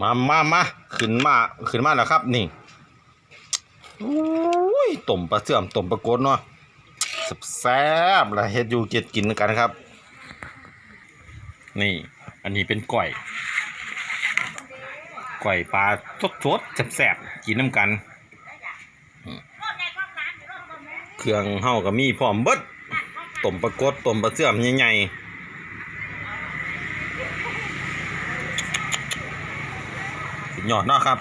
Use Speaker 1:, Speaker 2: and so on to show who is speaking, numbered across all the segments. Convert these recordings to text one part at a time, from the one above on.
Speaker 1: มามามาขึ้นมาขึ้นมาแล้วครับ นี่โอ้ยต้มปลาเสื่อมต้มปลากดเนาะแซ่บๆแล้วเฮ็ดอยู่เกียดกินกันครับ นี่ อันนี้เป็นก่อยก่อยปลาสดๆแซ่บๆกินน้ำกัน เครื่องเฮาก็มีพร้อมเบิดต้มปลากดต้มปลาเสื่อมใหญ่ๆ ดยอดเนาะครับ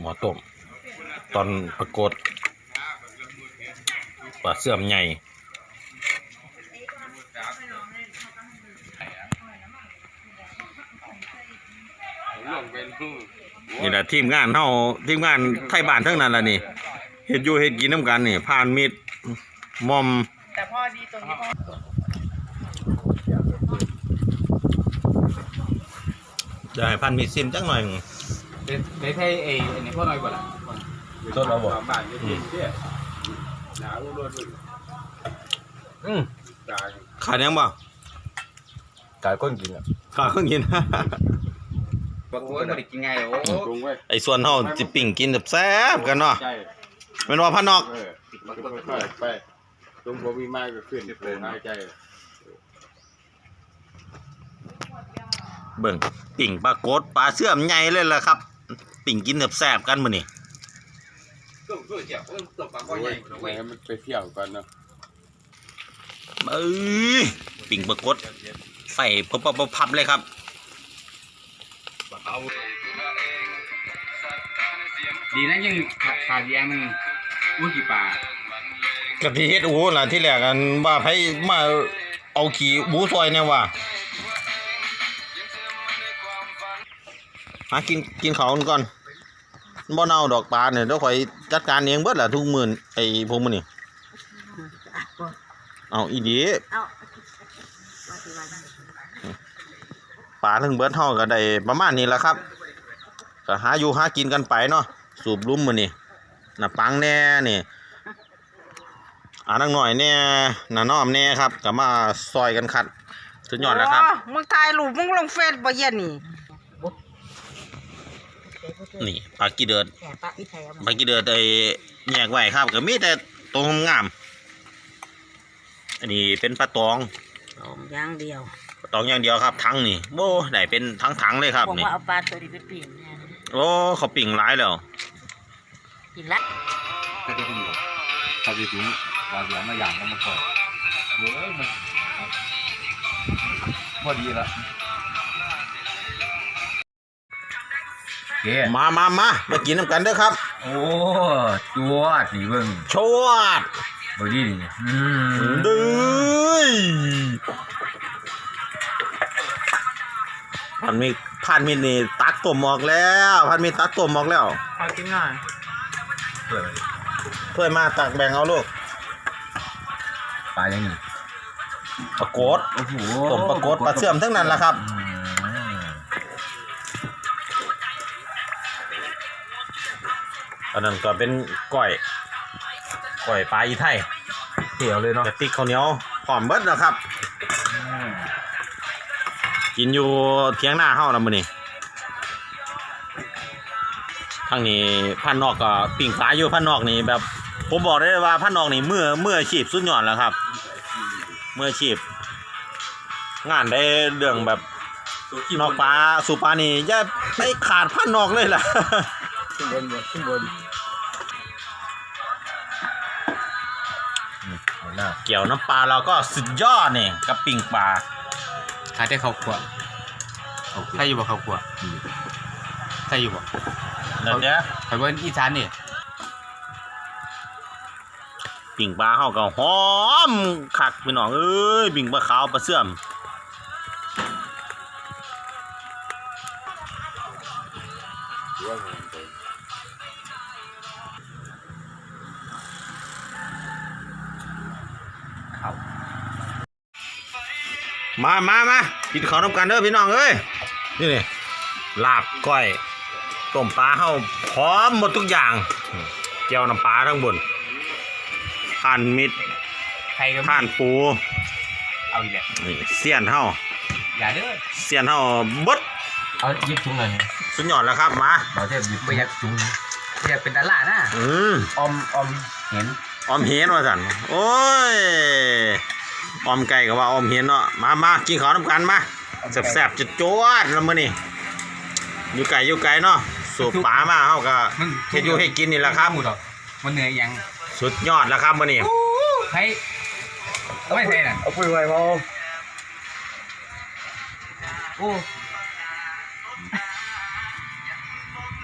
Speaker 1: หมอต้มตอนปรากฏปลาเสื่อมใหญ่นี่แหละทีมงานเฮาทีมงานไทยบ้านทั้งนั้นล่ะนี่เฮ็ดอยู่เฮ็ดกินน้ำกันนี่ผ่านมิดมอม
Speaker 2: แต่พ่อดีตรงที่พ่อ
Speaker 1: จะให้พันมิดซิมจักหน่อยหนึ่ง
Speaker 3: เป็นในไทยเออันนี้พ่อน้อยกว่าล่ะ
Speaker 1: ต้นเราบอก
Speaker 4: บ้านอยู่ที่เนี่ยหนาวรถ
Speaker 1: อืม
Speaker 4: ตาย
Speaker 1: ขาดยังบ่
Speaker 4: กายก้นกินอะ
Speaker 1: ขาดเครื่องกิน
Speaker 3: บางคนไม่ได้กินไงโอ้
Speaker 4: ปรุงไว้
Speaker 1: ไอ้ส่วนเฮาสิปิ่งกินแบบแซ่บกันเนาะ
Speaker 4: ใช่
Speaker 1: แม่นว่าพันนอก
Speaker 4: เออค่อยๆไปตรงบ่มีไม้ก็ขึ้นโผล่หายใจ
Speaker 1: เบิ่งปิ่งปลากดปลาเสื่อมใหญ่เลยล่ะครับ ปิ่งกินแบบแซ่บกันมื้อนี้
Speaker 3: ตุ้มตุ้มเจียวตุ้มตุ้มปลาก้
Speaker 4: โอ้
Speaker 3: อยใหญ่
Speaker 4: ยไว้ให้มันไปเที่ยวกันเนาะ
Speaker 1: เอ้ยปิ่งปลากดใส่พับๆๆๆเลยครับ
Speaker 3: ดีนะยังขาดขาดแยงหนึงอุ้ยกี่ปลากะ
Speaker 1: ทิเฮ็ดอูล่ะที่แรกกันว่าไผมาเอาขี้บูซอยเนี่ยว่า หากินกินขาวกันก่อนบ่เน่าดอกปลาเนี่ยเดี๋ยวข่อยจัดการเองเบิดล่ะทุกมื้อไอ้พวกมื้อนี่เอาอีดีปลาทั้งเบิดเฮาก็ได้ประมาณนี้แหละครับก็หาอยู่หากินกันไปเนาะสูบลุ่มมื้อนี่น่ะปังแน่นี่อ่านังหน่อยแน่น่ะน้อมแน่ครับก็มาซอยกันคัดสุดยอดแล้วครับ
Speaker 2: มึงถ่ายรูปมึงลงเฟซบ่เย็นนี่
Speaker 1: นี่ปลากีเดือด
Speaker 2: แกปะอีไทยเอา
Speaker 1: ปลากีเดือดไอ้แยกไว้ครับก็มีแต่ตัวงามๆอันนี้เป็นปลาตอง
Speaker 2: เอาอย่างเดียว
Speaker 1: ปลาตองอย่างเดียวครับทั้งนี่โอ้ได้เป็นทั้งๆเลยครับ
Speaker 2: บอก
Speaker 1: นี่
Speaker 2: ว่าเอาปลาตัวนี้ไปปิ้งแน่
Speaker 1: โอ้เขาปิ่งหลายแล้ว
Speaker 2: กินละ
Speaker 4: ก็จะคุณอยู่ถ้าสิถึงว่าเดี๋ยวมาอย่างกันมาก่อนเฮ้ยมันพอดีละ เย้
Speaker 1: มามามามากินน้ำกันเด้อครับ
Speaker 3: โอ้จวดนี่เบิ่ง
Speaker 1: ชวด
Speaker 3: บอดี้นี่อืม
Speaker 1: ดื้ยพันมีพันมีนี่ตักต้มออกแล้วพันมีตักต้มออกแล้ว
Speaker 2: ขอกินหน่อย
Speaker 3: เปิด
Speaker 1: เพื่อมาตักแบ่งเอาลูก
Speaker 3: ปลาอย่างนี้
Speaker 1: ปลากด
Speaker 3: โอ้โห
Speaker 1: ต้มปลากดปลาเสื่อมทั้งนั้นแหละครับ
Speaker 3: อืม
Speaker 1: อันนั้นก็เป็นก้อยก้อยปลาอีไทย
Speaker 3: เที่ยวเลยเนาะ
Speaker 1: กระติกข้าวเหนียวหอมเบิดนะครับ
Speaker 3: อืม
Speaker 1: กินอยู่เที่ยงหน้าเฮานะมื้อนี้ทางนี้พันนอกก็ปิ่งปลาอยู่พันนอกนี่แบบ ผมบอกได้เลยว่าพันนอกนี่เมื่อเมื่ออาชีพสุดยอดแล้วครับ เมื่ออาชีพงานได้เรื่องแบบนอกปลาสู่ปลานี่อย่าไปขาดพันนอกเลยล่ะ
Speaker 4: ขึ้นบนบนขึ้นบน
Speaker 3: หมดแล้ว
Speaker 1: เกี่ยวน้ำปลาเราก็สุดยอดนี่กับปิ่งปลา
Speaker 3: ขาดได้ข้าวคั่วใช่อยู่บ่ข้าวคั่วใช่อยู่บ่
Speaker 1: แล้วเนี้ย
Speaker 3: ไปเบิ่งอีสานนี่
Speaker 1: ปิ่งปลาเฮาก็หอมคักพี่น้องเอ้ยปิ่งปลาขาวปลาเสื่อม
Speaker 4: ถือว่าผม
Speaker 1: มามามากินข้าวน้ำกันเด้อพี่น้องเอ้ย นี่นี่ลาบก้อยต้มปลาเฮาพร้อมหมดทุกอย่างเจียวน้ำปลาทั้งบนผ่านมิด
Speaker 3: ใครก็
Speaker 1: ผ่านปู
Speaker 3: เอาอีกแล้ว
Speaker 1: นี่เสี้ยนเฮา
Speaker 3: ยอย่าเด้อ
Speaker 1: เสียนเฮาเบิด
Speaker 3: เอาหยิบถุงหน่อย
Speaker 1: สุดยอดแล้วครับมา
Speaker 3: เราจะหยิบไปยักถุงไม่อยากเป็นดารานะ
Speaker 1: อืม
Speaker 3: ออมออมเห็น
Speaker 1: ออมเห็นว่าสั่นโอ้ย ออมไก่กับว่าออมเห็นเนาะมามากินข้าวน้ำกันมาแซ่บๆจุดจวดแล้วมื้อนี้อยู่ไก่อยู่ไก่เนาะสูบปลามาเฮาก็เฮ็ดอยู่ให้กินนี่แหละครับ
Speaker 3: มันเหนื่อยยัง
Speaker 1: สุดยอดแล้วครับมื้อนี้
Speaker 3: ใครไม่ใช่น่ะ
Speaker 4: เอาปุ้ยไว้พอ
Speaker 3: โอ้